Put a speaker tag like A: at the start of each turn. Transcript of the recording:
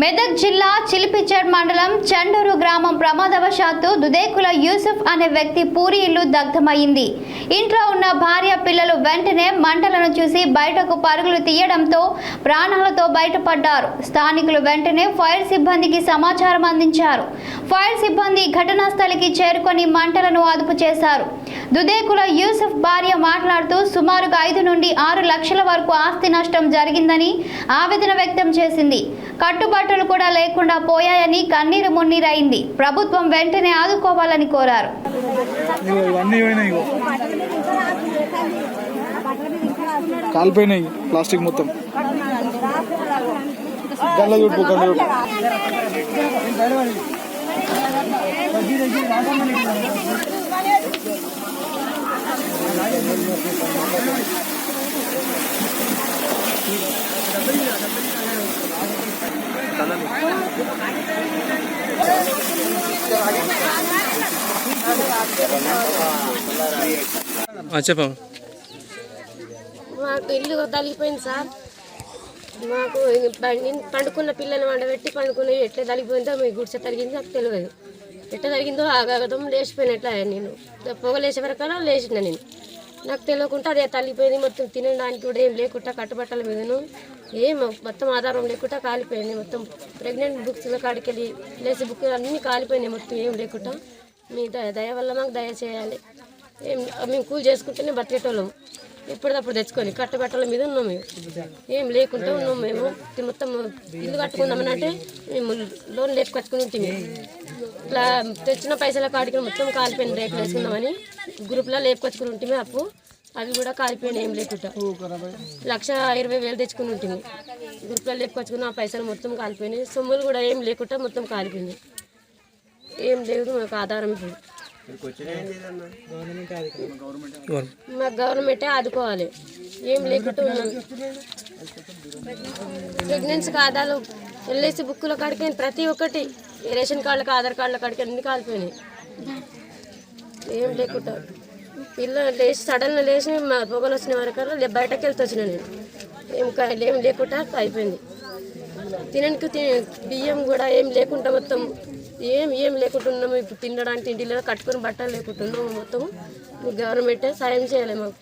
A: మెదక్ జిల్లా చిలిపిచడ్ మండలం చండూరు గ్రామం ప్రమాదవశాత్తు దుదేకుల యూసుఫ్ అనే వ్యక్తి పూరి ఇల్లు దగ్ధమైంది ఇంట్లో ఉన్న భార్య పిల్లలు వెంటనే మంటలను చూసి బయటకు పరుగులు తీయడంతో ప్రాణాలతో బయటపడ్డారు. స్థానికులు వెంటనే ఫైర్ సిబ్బందికి సమాచారం అందించారు. ఫైర్ సిబ్బంది ఘటనా స్థలికి చేరుకొని మంటలను అదుపు చేశారు. దుదేకుల యూసుఫ్ భార్య మాట్లాడుతూ సుమారుగా ఐదు నుండి ఆరు లక్షల వరకు ఆస్తి నష్టం జరిగిందని ఆవేదన వ్యక్తం చేసింది. కట్టుబాటులు కూడా లేకుండా పోయాయని కన్నీరు మున్నీరైంది. ప్రభుత్వం వెంటనే ఆదుకోవాలని కోరారు.
B: కాలిపోయినాయి ప్లాస్టిక్ మొత్తం. గల్ల
C: చెప్పమ్మ.
D: మాకు ఇల్లు తగిలిపోయింది సార్. మాకు పండుకున్న పిల్లలు వండబెట్టి పండుకున్న ఎట్లా తలిగిపోయిందో మీ గుడిసె తగ్గింది నాకు తెలియదు. ఎట్లా తరిగిందో ఆగదం లేచిపోయినట్లే నేను. పొగ లేచే వరకు లేచిన నేను. నాకు తెలియకుండా అదే తల్లిపోయింది మొత్తం తినడానికి కూడా ఏం లేకుండా కట్టుబట్టల మీదను ఏం మొత్తం ఆధారం లేకుండా కాలిపోయింది. మొత్తం ప్రెగ్నెంట్ బుక్స్లో కాడికి వెళ్ళి లేచి బుక్ అన్నీ కాలిపోయినాయి మొత్తం ఏం లేకుండా. మీ దయ దయ వల్ల మాకు దయ చేయాలి. ఏం మేము కూల్ చేసుకుంటేనే బతికేటోళ్ళం. ఎప్పటికప్పుడు తెచ్చుకొని కట్టబట్టల మీద ఉన్నాం మేము. ఏం లేకుండా ఉన్నాం మేము. మొత్తం ఇల్లు కట్టుకుందామని అంటే మేము లోన్ లేపుకొచ్చుకుని ఉంటుంది ఇట్లా తెచ్చిన పైసల కాడికి మొత్తం కాలిపోయింది రేపు వేసుకుందామని గ్రూప్లో లేపుకొచ్చుకుని ఉంటుంది అప్పు. అవి కూడా కాలిపోయినాయి ఏం లేకుండా. లక్ష ఇరవై వేలు తెచ్చుకుని ఉంటుంది గ్రూప్లో లేపుకొచ్చుకున్న ఆ పైసలు మొత్తం కాలిపోయినాయి. సొమ్ములు కూడా ఏం లేకుండా మొత్తం కాలిపోయింది ఏం లేదు మాకు ఆధారం ఇప్పుడు. మాకు గవర్నమెంటే ఆదుకోవాలి. ఏం లేకుండా ప్రెగ్నెన్సీ ఆధారాలు ఎల్ఐసి బుక్కుల కాడికి ప్రతి ఒక్కటి రేషన్ కార్డులకు ఆధార్ కార్డుల కాడికి అన్ని కాలిపోయినాయి. ఏం లేకుండా పిల్ల లేచి సడన్గా లేచి మా పొగలు వచ్చిన వరకు బయటకు వెళ్తే వచ్చిన నేను. ఏం కా- ఏం లేకుండా అయిపోయింది. తినడానికి బియ్యం కూడా ఏం లేకుండా మొత్తం ఏం ఏం లేకుంటున్నాము ఇప్పుడు తినడానికి తిండి లేదా కట్టుకుని బట్టలు లేకుంటున్నాము మొత్తం గవర్నమెంటే సాయం చేయాలి మాకు.